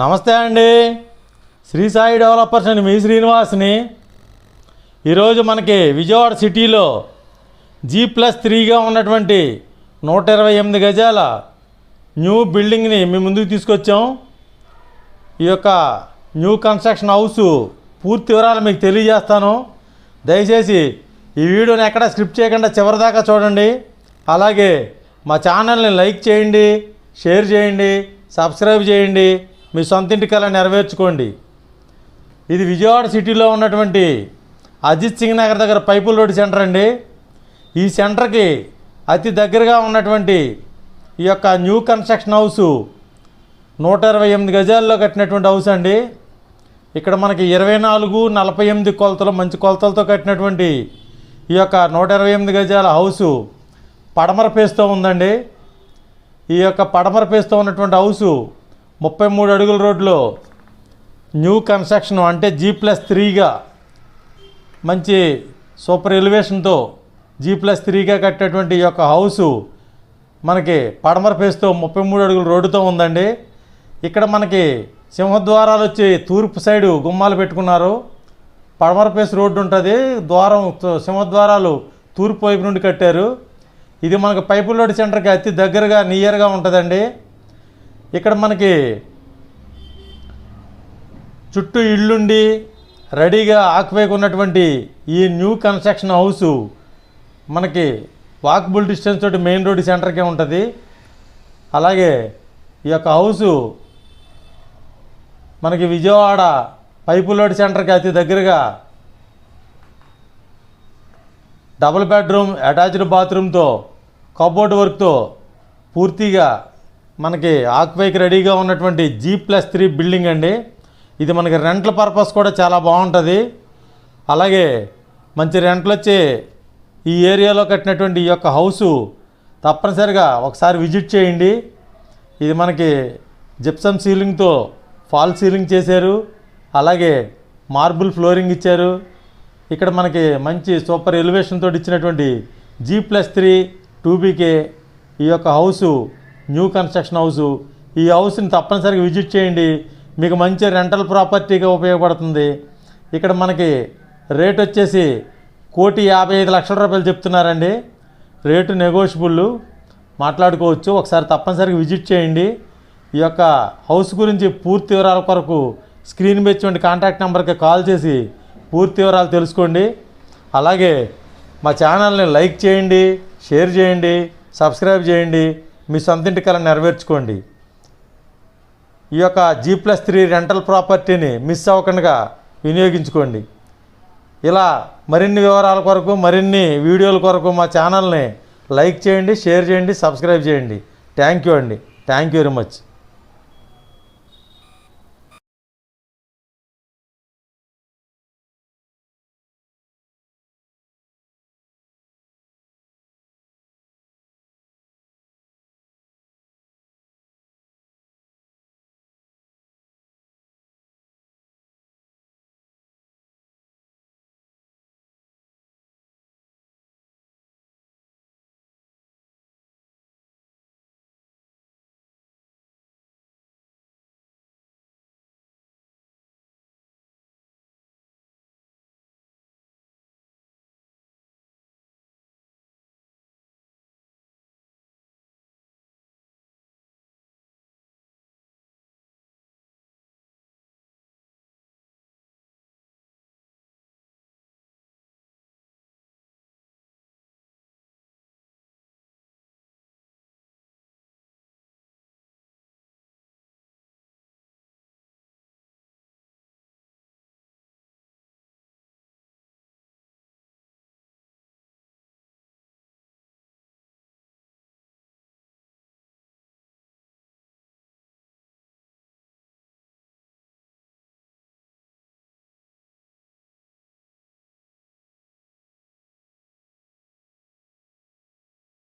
నమస్తే అండి. శ్రీ సాయి డెవలపర్స్ అండి మీ శ్రీనివాస్ని. ఈరోజు మనకి విజయవాడ సిటీలో జీ ప్లస్ త్రీగా ఉన్నటువంటి నూట ఇరవై ఎనిమిది గజాల న్యూ బిల్డింగ్ని మీ ముందుకు తీసుకొచ్చాం. ఈ యొక్క న్యూ కన్స్ట్రక్షన్ హౌస్ పూర్తి వివరాలు మీకు తెలియజేస్తాను. దయచేసి ఈ వీడియోని ఎక్కడ స్క్రిప్ట్ చేయకుండా చివరిదాకా చూడండి. అలాగే మా ఛానల్ని లైక్ చేయండి షేర్ చేయండి సబ్స్క్రైబ్ చేయండి. మీ సొంత కళ నెరవేర్చుకోండి. ఇది విజయవాడ సిటీలో ఉన్నటువంటి అజిత్ సింగ్ నగర్ దగ్గర పైపుల్ రోడ్ సెంటర్ అండి. ఈ సెంటర్కి అతి దగ్గరగా ఉన్నటువంటి ఈ యొక్క న్యూ కన్స్ట్రక్షన్ హౌసు నూట ఇరవై ఎనిమిది గజాల్లో కట్టినటువంటి హౌస్ అండి. ఇక్కడ మనకి ఇరవై నాలుగు నలభై ఎనిమిది కొలతలు మంచి కొలతలతో కట్టినటువంటి ఈ యొక్క నూట ఇరవై ఎనిమిది గజాల హౌసు పడమర పేస్తో ఉందండి. ఈ యొక్క పడమర పేస్తో ఉన్నటువంటి హౌసు ముప్పై మూడు అడుగుల రోడ్లో న్యూ కన్స్ట్రక్షన్ అంటే జీ ప్లస్ త్రీగా మంచి సూపర్ ఎలివేషన్తో జీ ప్లస్ త్రీగా కట్టేటువంటి ఈ యొక్క హౌసు మనకి పడమర ఫేస్తో ముప్పై మూడు అడుగుల రోడ్డుతో ఉందండి. ఇక్కడ మనకి సింహద్వారాలు వచ్చి తూర్పు సైడు గుమ్మాలు పెట్టుకున్నారు. పడమర ఫేస్ రోడ్డు ఉంటుంది. ద్వారం సింహద్వారాలు తూర్పు వైపు నుండి కట్టారు. ఇది మనకు పైపు లోడ్ సెంటర్కి అతి దగ్గరగా నియర్గా ఉంటుందండి. ఇక్కడ మనకి చుట్టూ ఇళ్ళుండి రెడీగా ఆక్యుపైకి ఉన్నటువంటి ఈ న్యూ కన్స్ట్రక్షన్ హౌసు మనకి వాకబుల్ డిస్టెన్స్ తోటి మెయిన్ రోడ్ సెంటర్కే ఉంటుంది. అలాగే ఈ యొక్క హౌసు మనకి విజయవాడ పైపు లోడ్ సెంటర్కి అతి దగ్గరగా డబుల్ బెడ్రూమ్ అటాచ్డ్ బాత్రూమ్తో కబోర్డ్ వర్క్తో పూర్తిగా మనకి ఆక్యుపైకి రెడీగా ఉన్నటువంటి జీ ప్లస్ త్రీ బిల్డింగ్ అండి. ఇది మనకి రెంట్ల పర్పస్ కూడా చాలా బాగుంటుంది. అలాగే మంచి రెంట్లు వచ్చే ఈ ఏరియాలో కట్టినటువంటి ఈ యొక్క హౌసు తప్పనిసరిగా ఒకసారి విజిట్ చేయండి. ఇది మనకి జిప్సమ్ సీలింగ్తో ఫాల్ సీలింగ్ చేశారు. అలాగే మార్బుల్ ఫ్లోరింగ్ ఇచ్చారు. ఇక్కడ మనకి మంచి సూపర్ ఎలివేషన్ తోటి ఇచ్చినటువంటి G plus three two BK ఈ యొక్క హౌసు న్యూ కన్స్ట్రక్షన్ హౌసు. ఈ హౌస్ని తప్పనిసరిగా విజిట్ చేయండి. మీకు మంచి రెంటల్ ప్రాపర్టీగా ఉపయోగపడుతుంది. ఇక్కడ మనకి రేట్ వచ్చేసి కోటి యాభై ఐదు లక్షల రూపాయలు చెప్తున్నారండి. Rate negotiable. మాట్లాడుకోవచ్చు. ఒకసారి తప్పనిసరిగా విజిట్ చేయండి. ఈ యొక్క హౌస్ గురించి పూర్తి వివరాల కొరకు స్క్రీన్ మీద కాంటాక్ట్ నెంబర్కి కాల్ చేసి పూర్తి వివరాలు తెలుసుకోండి. అలాగే మా ఛానల్ని లైక్ చేయండి షేర్ చేయండి సబ్స్క్రైబ్ చేయండి. మీ సొంతింటి కళ నెరవేర్చుకోండి. ఈ యొక్క జీ ప్లస్ త్రీ రెంటల్ ప్రాపర్టీని మిస్ అవ్వకుండా వినియోగించుకోండి. ఇలా మరిన్ని వివరాల కొరకు మరిన్ని వీడియోల కొరకు మా ఛానల్ని లైక్ చేయండి షేర్ చేయండి సబ్స్క్రైబ్ చేయండి. థ్యాంక్ యూ అండి. Thank you very much